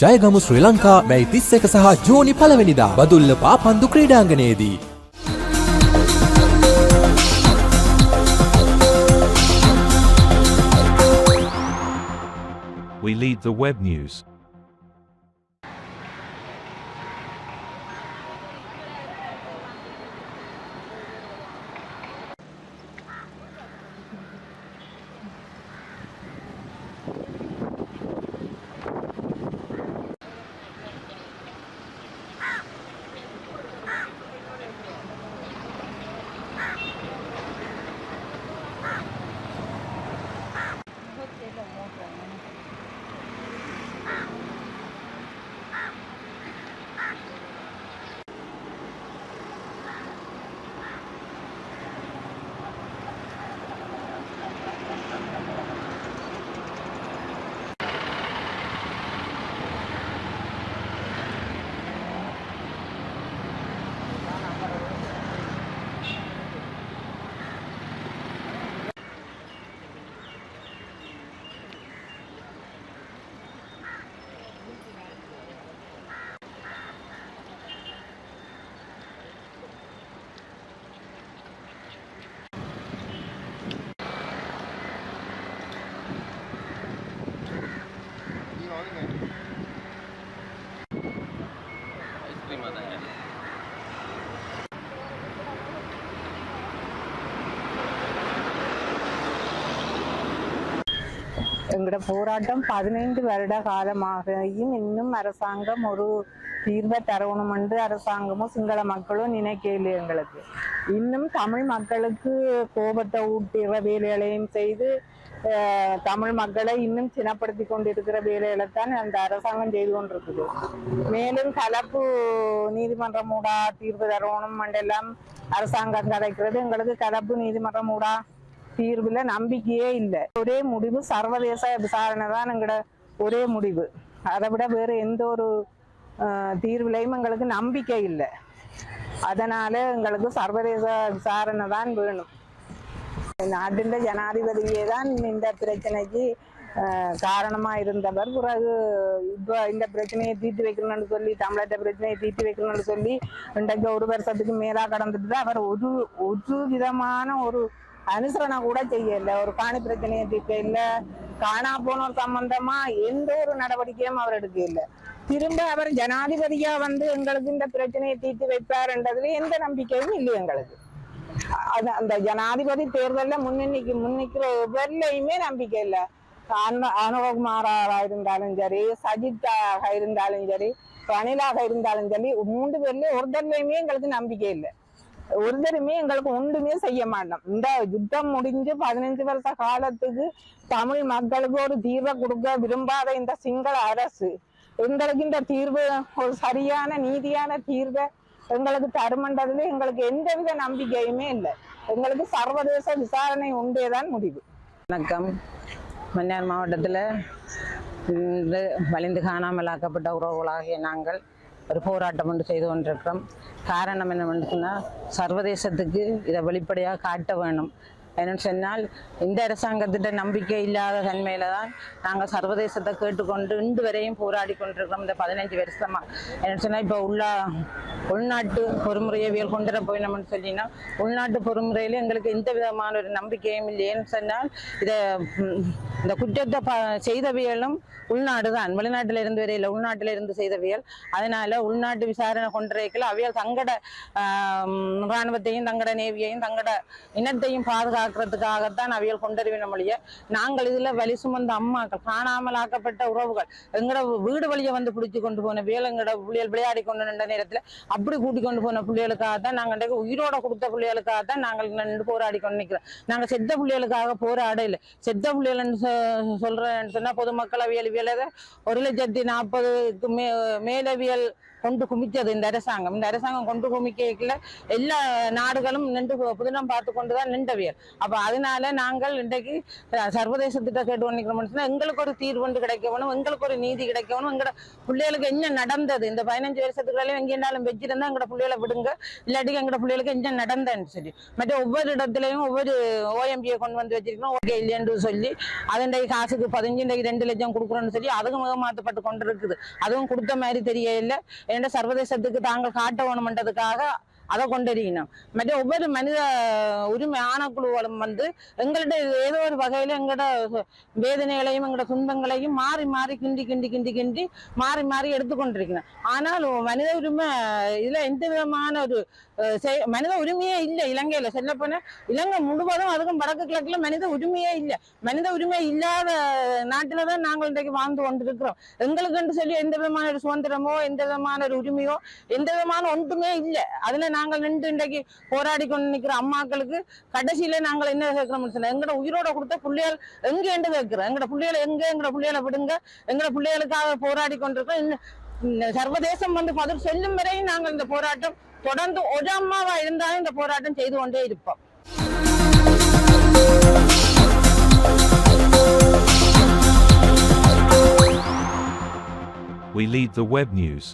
ජයගමු ශ්‍රී ලංකා මැයි තිස්ස එක සහ ජෝනි පලවෙනිදා Badulla පාපන්දු ක්‍රීඩාංගනයේදී. We lead the web news. எங்களோட போராட்டம் பதினைந்து வருட காலமாகியும் இன்னும் அரசாங்கம் ஒரு தீர்வை தரணும் என்று அரசாங்கமும் சிங்கள மக்களும் நினைக்கல எங்களுக்கு. இன்னும் தமிழ் மக்களுக்கு கோபத்தை ஊட்டுகிற வேலைகளையும் செய்து தமிழ் மக்களை இன்னும் சினப்படுத்தி கொண்டிருக்கிற வேலைகளை தான் அந்த அரசாங்கம் செய்து கொண்டிருக்குது. மேலும் கலப்பு நீதிமன்றம் மூடா தீர்வு தரணும் என்றெல்லாம் அரசாங்கம் கதைக்கிறது. எங்களுக்கு கலப்பு நீதிமன்றம் மூடா தீர்வுல நம்பிக்கையே இல்லை. ஒரே முடிவு சர்வதேச விசாரணை தான் எங்களோட ஒரே முடிவு. அதை விட வேற எந்த ஒரு தீர்வுலையும் எங்களுக்கு நம்பிக்கை இல்லை. அதனால எங்களுக்கு சர்வதேச விசாரணை தான் வேணும். நாட்டின் ஜனாதிபதியே தான் இந்த பிரச்சனைக்கு காரணமா இருந்தவர். பிறகு இப்போ இந்த பிரச்சனையை தீர்த்து வைக்கணும்னு சொல்லி தமிழக பிரச்சனையை தீர்த்து வைக்கணும்னு சொல்லி இன்றைக்கு ஒரு வருஷத்துக்கு மேலா கடந்துட்டு அவர் ஒரு ஒரு விதமான ஒரு அனுசரணை கூட செய்யல. ஒரு காணி பிரச்சனையை தீர்க்க இல்ல. காணா போனோர் சம்பந்தமா எந்த ஒரு நடவடிக்கையும் அவர் எடுக்க இல்ல திரும்ப அவர் ஜனாதிபதியா வந்து எங்களுக்கு இந்த பிரச்சனையை தீர்த்து வைப்பார்ன்றதுல எந்த நம்பிக்கையும் இல்லை எங்களுக்கு. அது அந்த ஜனாதிபதி தேர்தலில் முன்னிக்கு முன்னிக்கிற எவர்லையுமே நம்பிக்கை இல்லை. அன- அனுபகுமாராக இருந்தாலும் சரி சஜித்தாக இருந்தாலும் சரி ரணிலாக இருந்தாலும் சரி மூன்று பேர்லயும் ஒருத்தர்லையுமே எங்களுக்கு நம்பிக்கை இல்லை. ஒருத்தருமே எங்களுக்கு ஒன்றுமே செய்ய மாட்டோம். இந்த யுத்தம் முடிஞ்சு பதினஞ்சு வருஷ காலத்துக்கு தமிழ் மக்களுக்கு ஒரு தீர்வை கொடுக்க விரும்பாத இந்த சிங்கள அரசு எங்களுக்கு இந்த தீர்வு ஒரு சரியான நீதியான தீர்வை எங்களுக்கு தருமன்றதுல எங்களுக்கு எந்தவித நம்பிக்கையுமே இல்லை. எங்களுக்கு சர்வதேச விசாரணை உண்டேதான் முடிவு. வணக்கம். மன்னார் மாவட்டத்தில் வலிந்து வலிந்து காணாமலாக்கப்பட்ட உறவுகளாகிய நாங்கள் ஒரு போராட்டம் ஒன்று செய்து கொண்டிருக்கிறோம். காரணம் என்னவென்று சொன்னால் சர்வதேசத்துக்கு இதை வெளிப்படையாக காட்ட வேணும். என்னன்னு சொன்னால் இந்த அரசாங்கத்திட்ட நம்பிக்கை இல்லாத தன்மையில தான் நாங்கள் சர்வதேசத்தை கேட்டுக்கொண்டு இன்று வரையும் போராடி கொண்டிருக்கிறோம். இந்த பதினஞ்சு வருஷமா. என்னன்னு சொன்னால் இப்போ உள்ள உள்நாட்டு பொறுமுறையவியல் கொண்டு போய் நம்ம சொல்லினா உள்நாட்டு பொறுமுறையில எங்களுக்கு எந்த விதமான ஒரு நம்பிக்கையும் இல்லையேன்னு சொன்னால் இதை இந்த குற்றத்தை ப செய்தவியலும் உள்நாடு தான் வெளிநாட்டில் இருந்து வரையில உள்நாட்டில் இருந்து செய்தவியல். அதனால உள்நாட்டு விசாரணை கொண்டிருக்கல அவியல் தங்கட இராணுவத்தையும் தங்கட நேவியையும் தங்கட இனத்தையும் பாதுகாக்கிறதுக்காகத்தான் அவியல் கொண்டறிவின மொழிய நாங்கள் இதுல வலி சுமந்த அம்மாக்கள் காணாமல் ஆக்கப்பட்ட உறவுகள் எங்கட வீடு வழியை வந்து பிடிச்சு கொண்டு போன வியல் எங்கட விளையாடி கொண்டு நின்ற நேரத்துல அப்படி கூட்டி கொண்டு போன பிள்ளைகளுக்காக தான் நாங்கள் உயிரோட கொடுத்த பிள்ளைகளுக்காக தான் நாங்கள் நின்று போராடி கொண்டு நிற்கிறோம் நாங்க செத்த பிள்ளைகளுக்காக போராட இல்லை. செத்த பிள்ளைகள்னு சொ- சொல்றேன்னு சொன்னா பொதுமக்கள் அவியல் வியலத ஒரு லட்சத்தி நாற்பதுக்கு மே மேலவியல் கொண்டு குமிச்சது இந்த அரசாங்கம். இந்த அரசாங்கம் கொண்டு குமிக்கல. எல்லா நாடுகளும் நின்று புதினம் பார்த்து கொண்டு தான் நின்றவியல். அப்ப அதனால நாங்கள் இன்றைக்கு சர்வதேச திட்டம் கேட்டு பண்ணிக்கிறோம்னு எங்களுக்கு ஒரு தீர்வு ஒன்று கிடைக்கணும் எங்களுக்கு ஒரு நீதி கிடைக்கணும் எங்களோட பிள்ளைகளுக்கு என்ன நடந்தது? இந்த பதினஞ்சு வருஷத்துக்குள்ளாலும் எங்கேனாலும் வச்சிருந்தா எங்களோட பிள்ளைகளை விடுங்க. இல்லாட்டி எங்களோட பிள்ளைகளுக்கு என்ன நடந்ததுன்னு சொல்லி. மற்ற ஒவ்வொரு இடத்துலயும் ஒவ்வொரு ஓஎம்பியை கொண்டு வந்து வச்சிருக்கணும். ஓகே இல்லைன்னு சொல்லி அதண்டை காசுக்கு பதினஞ்சு இன்றைக்கு ரெண்டு லட்சம் கொடுக்குறோன்னு சொல்லி அதுவும் ஏமாத்தப்பட்டு கொண்டு இருக்குது அதுவும் கொடுத்த மாதிரி தெரியல ஏன்னா சர்வதேசத்துக்கு தாங்கள் காட்ட வேணுமென்றதுக்காக அதை கொண்டிருக்கணும். மற்ற ஒவ்வொரு மனித உரிமை ஆணைக்குழுக்களும் வந்து எங்கள்ட்ட ஏதோ ஒரு வகையில எங்களோட வேதனைகளையும் எங்களோட துன்பங்களையும் மாறி மாறி கிண்டி கிண்டி கிண்டி கிண்டி மாறி மாறி எடுத்துக்கொண்டிருக்கணும். ஆனால் மனித உரிமை இதுல எந்த விதமான ஒரு மனித உரிமையே இல்லை இலங்கையில. சொல்லப்போனா இலங்கை முழுவதும் அதுக்கும் வடக்கு கிழக்குல மனித உரிமையே இல்லை. மனித உரிமை இல்லாத நாட்டில தான் நாங்கள் இன்றைக்கு வாழ்ந்து கொண்டிருக்கிறோம். எங்களுக்குன்னு சொல்லி எந்த விதமான ஒரு சுதந்திரமோ எந்த விதமான ஒரு உரிமையோ எந்த விதமான ஒன்றுமே இல்லை. அதுல நாங்கள் நின்று இன்றைக்கு போராடி கொண்டு நிற்கிற அம்மாக்களுக்கு கடைசியில நாங்கள் என்ன கேட்கிறோம்னு சொன்னா எங்கட உயிரோட கொடுத்த பிள்ளைகள் எங்க என்று கேட்கிறோம். எங்கட பிள்ளைகளை எங்க எங்கட பிள்ளைகளை விடுங்க எங்கட பிள்ளைகளுக்காக போராடி கொண்டிருக்கோம் சர்வதேசம் வந்து பதில் செல்லும் வரையும் நாங்கள் இந்த போராட்டம் தொடர்ந்து ஒரு அம்மாவா இருந்தாலும் இந்த போராட்டம் செய்து கொண்டே இருப்போம். We lead the web news.